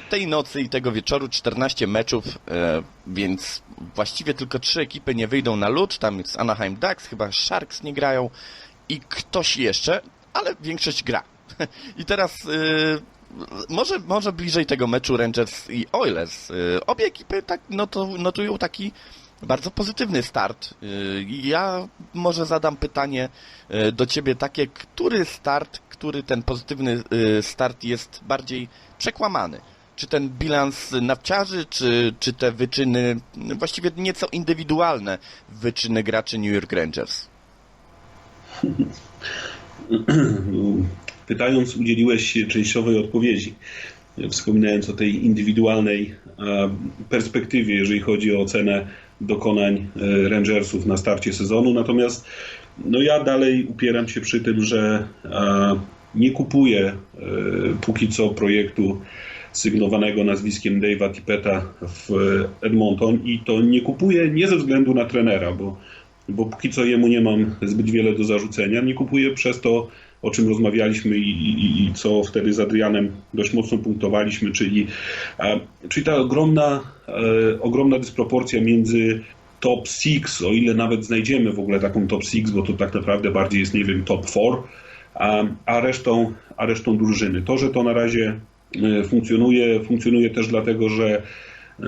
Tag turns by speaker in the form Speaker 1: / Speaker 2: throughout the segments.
Speaker 1: tej nocy i tego wieczoru 14 meczów, e, więc właściwie tylko trzy ekipy nie wyjdą na lód. Tam jest Anaheim Ducks, chyba Sharks nie grają i ktoś jeszcze, ale większość gra. I teraz e, może, może bliżej tego meczu Rangers i Oilers. E, obie ekipy tak notu, notują taki bardzo pozytywny start. Ja może zadam pytanie do ciebie takie, który start, który ten pozytywny start jest bardziej przekłamany? Czy ten bilans nawciarzy, czy, czy te wyczyny, właściwie nieco indywidualne wyczyny graczy New York Rangers?
Speaker 2: Pytając, udzieliłeś częściowej odpowiedzi, wspominając o tej indywidualnej e, perspektywie, jeżeli chodzi o ocenę dokonań e, Rangersów na starcie sezonu. Natomiast no ja dalej upieram się przy tym, że e, nie kupuję póki co projektu sygnowanego nazwiskiem Dave'a Tippeta w Edmonton i to nie kupuję nie ze względu na trenera, bo, bo póki co jemu nie mam zbyt wiele do zarzucenia. Nie kupuję przez to, o czym rozmawialiśmy i, i, i co wtedy z Adrianem dość mocno punktowaliśmy, czyli, e, czyli ta ogromna, e, ogromna dysproporcja między top 6, o ile nawet znajdziemy w ogóle taką top 6, bo to tak naprawdę bardziej jest, nie wiem, top 4, a, a, resztą, a resztą drużyny. To, że to na razie e, funkcjonuje, funkcjonuje też dlatego, że e,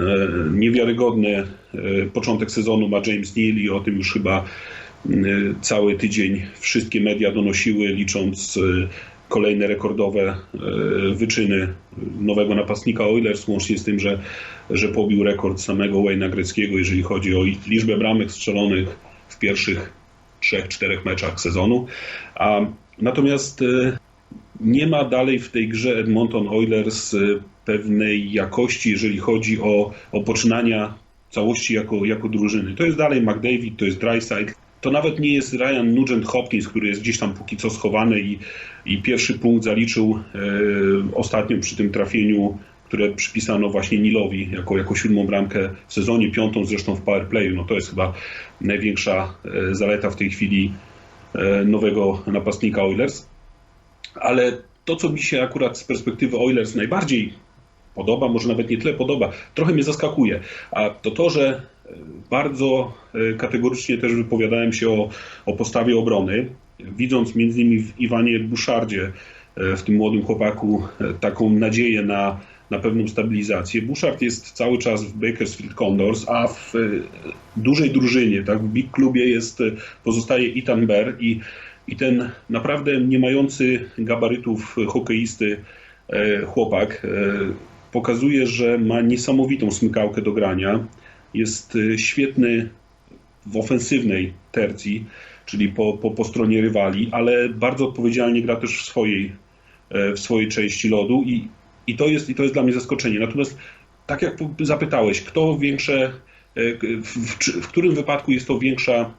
Speaker 2: niewiarygodny e, początek sezonu ma James Neal i o tym już chyba e, cały tydzień wszystkie media donosiły, licząc e, kolejne rekordowe e, wyczyny nowego napastnika Oilers, łącznie z tym, że, że pobił rekord samego Wayne'a Greckiego, jeżeli chodzi o liczbę bramek strzelonych w pierwszych trzech, czterech meczach sezonu. A, natomiast e, nie ma dalej w tej grze Edmonton Oilers e, pewnej jakości, jeżeli chodzi o, o poczynania całości jako, jako drużyny. To jest dalej McDavid, to jest Dryside. To nawet nie jest Ryan Nugent Hopkins, który jest gdzieś tam póki co schowany i, i pierwszy punkt zaliczył e, ostatnio przy tym trafieniu, które przypisano właśnie Nilowi jako, jako siódmą bramkę w sezonie, piątą zresztą w powerplayu. No to jest chyba największa e, zaleta w tej chwili e, nowego napastnika Oilers. Ale to, co mi się akurat z perspektywy Oilers najbardziej podoba, może nawet nie tyle podoba, trochę mnie zaskakuje, a to to, że e, bardzo e, kategorycznie też wypowiadałem się o, o postawie obrony, widząc między innymi w Iwanie Buszardzie, e, w tym młodym chłopaku, taką nadzieję na, na pewną stabilizację. Buszard jest cały czas w Bakersfield Condors, a w dużej drużynie, tak, w big klubie jest, pozostaje Ethan Bear i, i ten naprawdę nie mający gabarytów hokeisty e, chłopak e, pokazuje, że ma niesamowitą smykałkę do grania. Jest e, świetny w ofensywnej tercji, czyli po, po, po stronie rywali, ale bardzo odpowiedzialnie gra też w swojej, w swojej części lodu i, i, to jest, i to jest dla mnie zaskoczenie. Natomiast tak jak zapytałeś, kto większe, w, w, w którym wypadku jest to większa,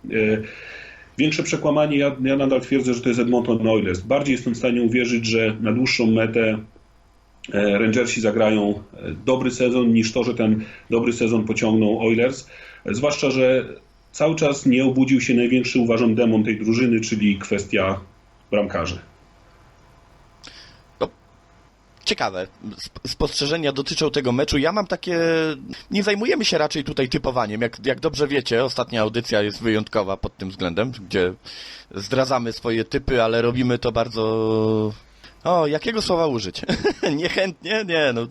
Speaker 2: większe przekłamanie, ja, ja nadal twierdzę, że to jest Edmonton Oilers. Bardziej jestem w stanie uwierzyć, że na dłuższą metę e, Rangersi zagrają e, dobry sezon niż to, że ten dobry sezon pociągną Oilers. E, Zwłaszcza, że cały czas nie obudził się największy, uważam, demon tej drużyny, czyli kwestia bramkarzy.
Speaker 1: Ciekawe. Sp- Spostrzeżenia dotyczą tego meczu. Ja mam takie. Nie zajmujemy się raczej tutaj typowaniem. Jak, jak dobrze wiecie, ostatnia audycja jest wyjątkowa pod tym względem, gdzie zdradzamy swoje typy, ale robimy to bardzo. O, jakiego słowa użyć? Niechętnie? Nie, no.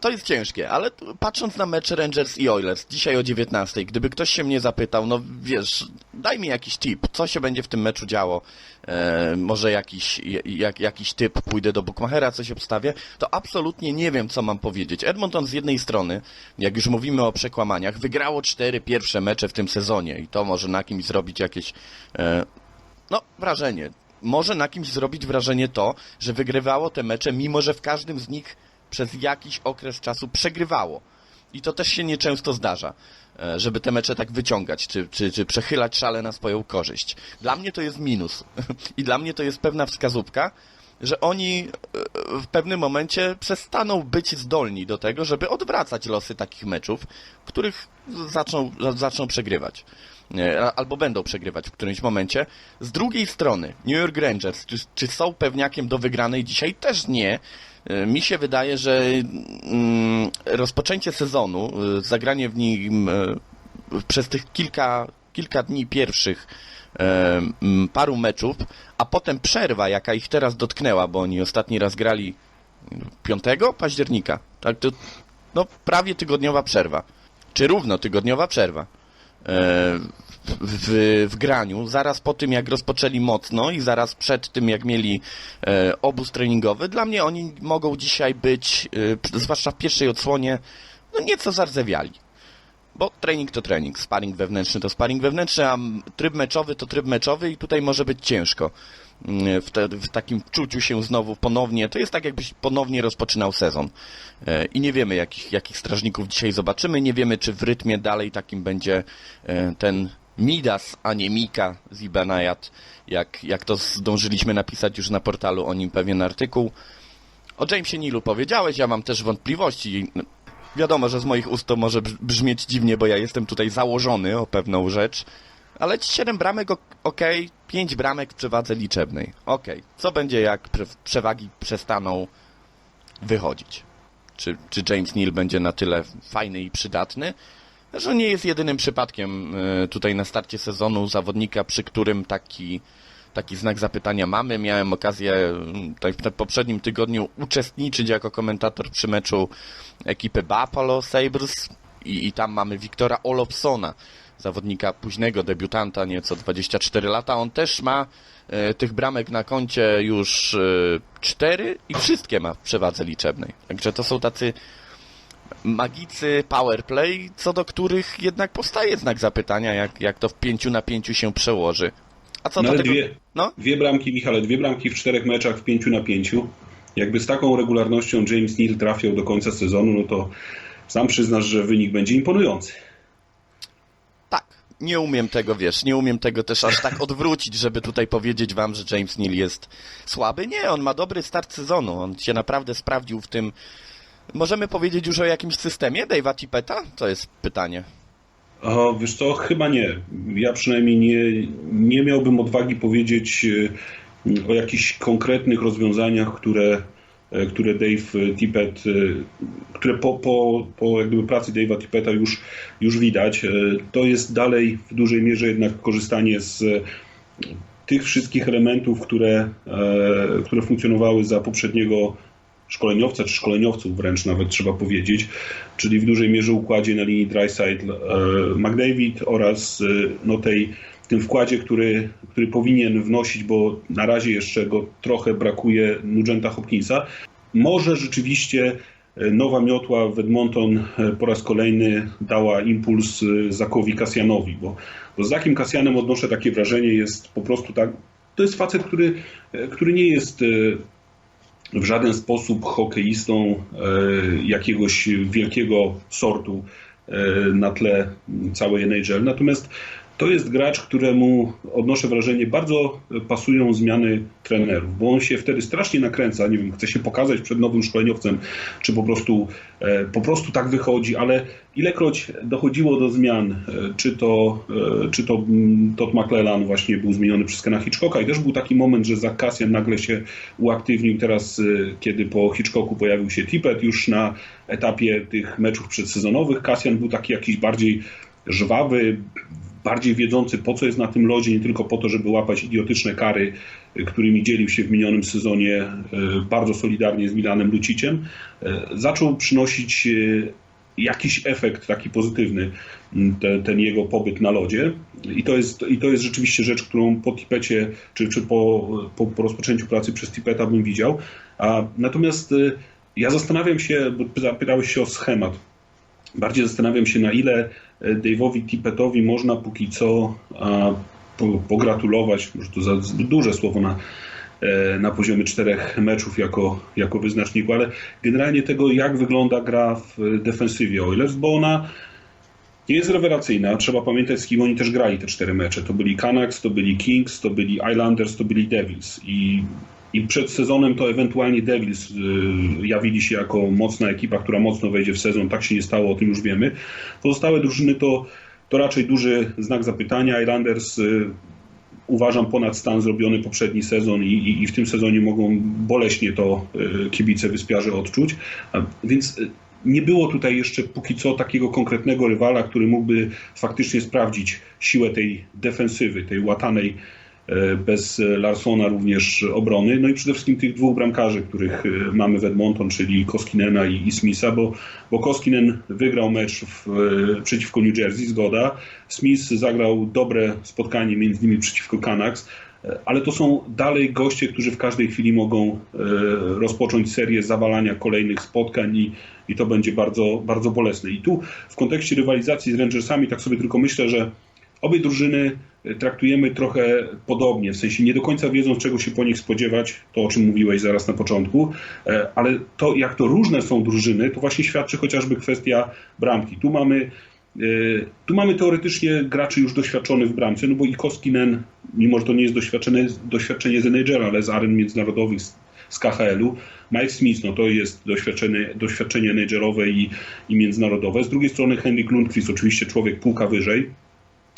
Speaker 1: To jest ciężkie, ale patrząc na mecz Rangers i Oilers dzisiaj o 19, gdyby ktoś się mnie zapytał, no wiesz, daj mi jakiś tip, co się będzie w tym meczu działo, e, może jakiś, jak, jakiś typ, pójdę do Bookmachera, coś obstawię, to absolutnie nie wiem, co mam powiedzieć. Edmonton z jednej strony, jak już mówimy o przekłamaniach, wygrało cztery pierwsze mecze w tym sezonie i to może na kimś zrobić jakieś, e, no, wrażenie. Może na kimś zrobić wrażenie to, że wygrywało te mecze, mimo że w każdym z nich przez jakiś okres czasu przegrywało. I to też się nieczęsto zdarza, e, żeby te mecze tak wyciągać, czy, czy, czy przechylać szale na swoją korzyść. Dla mnie to jest minus. I dla mnie to jest pewna wskazówka, że oni e, w pewnym momencie przestaną być zdolni do tego, żeby odwracać losy takich meczów, których zaczną, zaczną przegrywać. A- albo będą przegrywać w którymś momencie. Z drugiej strony, New York Rangers, czy, czy są pewniakiem do wygranej dzisiaj? Też nie. E, Mi się wydaje, że mm, rozpoczęcie sezonu, e, zagranie w nim e, przez tych kilka, kilka dni pierwszych e, paru meczów, a potem przerwa, jaka ich teraz dotknęła, bo oni ostatni raz grali 5 października. Tak, to no, prawie tygodniowa przerwa. Czy równo tygodniowa przerwa. W, w graniu, zaraz po tym jak rozpoczęli mocno i zaraz przed tym jak mieli e, obóz treningowy, dla mnie oni mogą dzisiaj być, e, zwłaszcza w pierwszej odsłonie, no nieco zardzewiali. Bo trening to trening, sparring wewnętrzny to sparring wewnętrzny, a tryb meczowy to tryb meczowy i tutaj może być ciężko. Mm, W, te, w takim czuciu się znowu ponownie, to jest tak jakbyś ponownie rozpoczynał sezon. E, I nie wiemy jakich, jakich strażników dzisiaj zobaczymy, nie wiemy czy w rytmie dalej takim będzie e, ten Midas, a nie Mika z Ibanayat, jak, jak to zdążyliśmy napisać już na portalu o nim pewien artykuł. O Jamesie Nilu powiedziałeś, ja mam też wątpliwości. Wiadomo, że z moich ust to może brz- brzmieć dziwnie, bo ja jestem tutaj założony o pewną rzecz, ale 7 bramek ok, okej, 5 bramek w przewadze liczebnej. Okej, co będzie jak przewagi przestaną wychodzić? Czy, czy James Neal będzie na tyle fajny i przydatny? Że nie jest jedynym przypadkiem e, tutaj na starcie sezonu zawodnika, przy którym taki, taki znak zapytania mamy. Miałem okazję mm, tutaj w poprzednim tygodniu uczestniczyć jako komentator przy meczu ekipy Buffalo Sabres i, i tam mamy Wiktora Olopsona, zawodnika późnego debiutanta, nieco 24 lata. On też ma e, tych bramek na koncie już e, 4 i wszystkie ma w przewadze liczebnej. Także to są tacy magicy powerplay, co do których jednak powstaje znak zapytania, jak, jak to w pięciu na pięciu się przełoży. A co
Speaker 2: No
Speaker 1: do tego...
Speaker 2: dwie,
Speaker 1: No,
Speaker 2: dwie bramki, Michale, dwie bramki w czterech meczach w pięciu na pięciu. Jakby z taką regularnością James Neal trafiał do końca sezonu, no to sam przyznasz, że wynik będzie imponujący.
Speaker 1: Nie umiem tego, wiesz, nie umiem tego też aż tak odwrócić, żeby tutaj powiedzieć wam, że James Neal jest słaby. Nie, on ma dobry start sezonu. On się naprawdę sprawdził w tym... Możemy powiedzieć już o jakimś systemie Dave'a Tippeta? To jest pytanie.
Speaker 2: O, wiesz co, chyba nie. Ja przynajmniej nie, nie miałbym odwagi powiedzieć e, o jakichś konkretnych rozwiązaniach, które, które Dave Tippett, e, które po, po, po jak gdyby pracy Dave'a Tippetta już, już widać. E, To jest dalej w dużej mierze jednak korzystanie z e, tych wszystkich elementów, które, e, które funkcjonowały za poprzedniego szkoleniowca, czy szkoleniowców wręcz nawet trzeba powiedzieć, czyli w dużej mierze układzie na linii Dryside McDavid oraz e, no tej, tym wkładzie, który, który powinien wnosić, bo na razie jeszcze go trochę brakuje Nugenta Hopkinsa. Może rzeczywiście e, nowa miotła w Edmonton e, po raz kolejny dała impuls e, Zakowi Kasjanowi, bo, bo z Zakiem Kasjanem odnoszę takie wrażenie, jest po prostu tak, to jest facet, który, który nie jest w żaden sposób hokeistą jakiegoś wielkiego sortu na tle całej NHL. Natomiast to jest gracz, któremu odnoszę wrażenie, bardzo pasują zmiany trenerów, bo on się wtedy strasznie nakręca, nie wiem, chce się pokazać przed nowym szkoleniowcem, czy po prostu, e, po prostu tak wychodzi, ale ilekroć dochodziło do zmian, e, czy to, e, czy to Todd McClellan właśnie był zmieniony przez Kena Hitchcocka i też był taki moment, że Zach Cassian nagle się uaktywnił teraz, kiedy po Hitchcocku pojawił się Tippett już na etapie tych meczów przedsezonowych. Cassian był taki jakiś bardziej żwawy, bardziej wiedzący po co jest na tym lodzie, nie tylko po to, żeby łapać idiotyczne kary, którymi dzielił się w minionym sezonie y, bardzo solidarnie z Milanem Luciciem, y, zaczął przynosić y, jakiś efekt taki pozytywny mm, te, ten jego pobyt na lodzie i to jest, i to jest rzeczywiście rzecz, którą po Tipecie, czy, czy po, po, po rozpoczęciu pracy przez Tipeta bym widział. A, natomiast ja zastanawiam się, bo zapytałeś się o schemat, bardziej zastanawiam się na ile e, Dave'owi Tippetowi można póki co pogratulować, może to za duże słowo na, e, na poziomie czterech meczów jako, jako wyznaczniku, ale generalnie tego, jak wygląda gra w defensywie Oilers, bo ona nie jest rewelacyjna. Trzeba pamiętać, z kim oni też grali te cztery mecze. To byli Canucks, to byli Kings, to byli Islanders, to byli Devils. I, i przed sezonem to ewentualnie Devils y, jawili się jako mocna ekipa, która mocno wejdzie w sezon. Tak się nie stało, o tym już wiemy. Pozostałe drużyny to, to raczej duży znak zapytania. Islanders y, uważam ponad stan zrobiony poprzedni sezon i, i, i w tym sezonie mogą boleśnie to e, kibice wyspiarze odczuć. Więc nie było tutaj jeszcze póki co takiego konkretnego rywala, który mógłby faktycznie sprawdzić siłę tej defensywy, tej łatanej bez Larsona również obrony. No i przede wszystkim tych dwóch bramkarzy, których e, mamy w Edmonton, czyli Koskinena i, i Smitha, bo, bo Koskinen wygrał mecz w, e, przeciwko New Jersey, zgoda. Smith zagrał dobre spotkanie między innymi przeciwko Canucks, e, ale to są dalej goście, którzy w każdej chwili mogą e, rozpocząć serię zawalania kolejnych spotkań i, i to będzie bardzo, bardzo bolesne. I tu w kontekście rywalizacji z Rangersami tak sobie tylko myślę, że obie drużyny traktujemy trochę podobnie, w sensie nie do końca wiedząc, czego się po nich spodziewać, to o czym mówiłeś zaraz na początku, e, ale to, jak to różne są drużyny, to właśnie świadczy chociażby kwestia bramki. Tu mamy, e, tu mamy teoretycznie graczy już doświadczonych w bramce, no bo i Koskinen, mimo że to nie jest doświadczenie, doświadczenie z NHL, ale z aren międzynarodowych, z- KHL-u. Mike Smith, no to jest doświadczenie, doświadczenie i, i międzynarodowe. Z drugiej strony Henrik Lundqvist, oczywiście człowiek półka wyżej,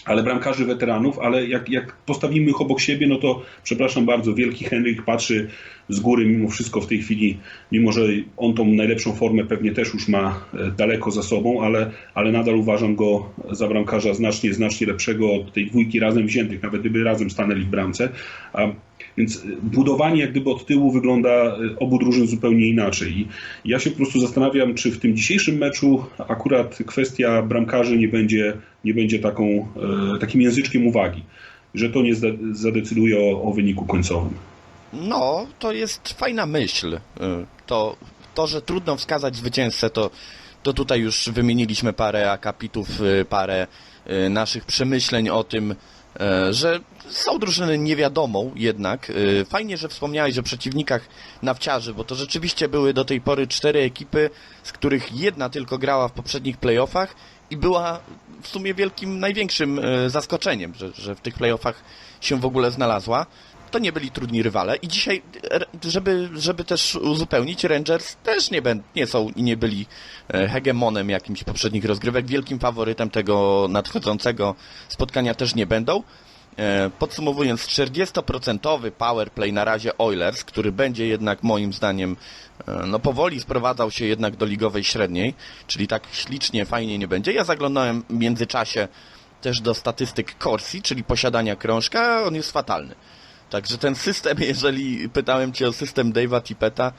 Speaker 2: ale bramkarzy weteranów, ale jak, jak postawimy ich obok siebie, no to przepraszam bardzo, wielki Henryk patrzy z góry mimo wszystko w tej chwili, mimo że on tą najlepszą formę pewnie też już ma e, daleko za sobą, ale, ale nadal uważam go za bramkarza znacznie, znacznie lepszego od tej dwójki razem wziętych, nawet gdyby razem stanęli w bramce. A, więc e, budowanie jak gdyby od tyłu wygląda e, obu drużyn zupełnie inaczej. I ja się po prostu zastanawiam, czy w tym dzisiejszym meczu akurat kwestia bramkarzy nie będzie, nie będzie taką, e, takim języczkiem uwagi, że to nie zadecyduje o, o wyniku końcowym.
Speaker 1: No, to jest fajna myśl. Y, To, to że trudno wskazać zwycięzcę, to, to tutaj już wymieniliśmy parę akapitów, y, parę y, naszych przemyśleń o tym, y, że są drużyny niewiadomą jednak. Y, Fajnie, że wspomniałeś o przeciwnikach nawciarzy, bo to rzeczywiście były do tej pory cztery ekipy, z których jedna tylko grała w poprzednich playoffach i była w sumie wielkim, największym y, zaskoczeniem, że, że w tych playoffach się w ogóle znalazła to nie byli trudni rywale i dzisiaj, żeby, żeby też uzupełnić, Rangers też nie, bę- nie są i nie byli e, hegemonem jakimś poprzednich rozgrywek, wielkim faworytem tego nadchodzącego spotkania też nie będą. E, Podsumowując, 40% powerplay na razie Oilers, który będzie jednak moim zdaniem e, no powoli sprowadzał się jednak do ligowej średniej, czyli tak ślicznie, fajnie nie będzie. Ja zaglądałem w międzyczasie też do statystyk Corsi, czyli posiadania krążka, on jest fatalny. Także ten system, jeżeli pytałem Cię o system Dave'a Tippeta,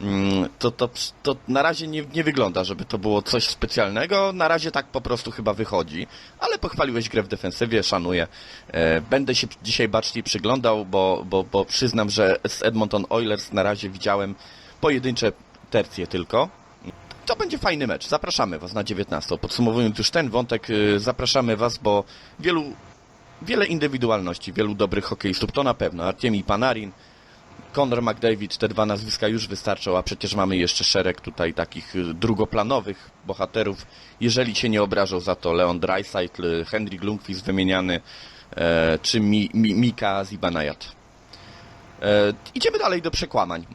Speaker 1: mm, to, to, to na razie nie, nie wygląda, żeby to było coś specjalnego. Na razie tak po prostu chyba wychodzi. Ale pochwaliłeś grę w defensywie, szanuję. E, Będę się dzisiaj baczniej przyglądał, bo, bo, bo przyznam, że z Edmonton Oilers na razie widziałem pojedyncze tercje tylko. To będzie fajny mecz. Zapraszamy Was na 19. Podsumowując już ten wątek, y, zapraszamy Was, bo wielu wiele indywidualności, wielu dobrych hokeistów, to na pewno. Artemi Panarin, Conor McDavid, te dwa nazwiska już wystarczą, a przecież mamy jeszcze szereg tutaj takich y, drugoplanowych bohaterów. Jeżeli się nie obrażą za to Leon Draisaitl, Henrik Lundqvist wymieniany, e, czy Mi, Mi, Mika Zibanajad. E, idziemy dalej do przekłamań.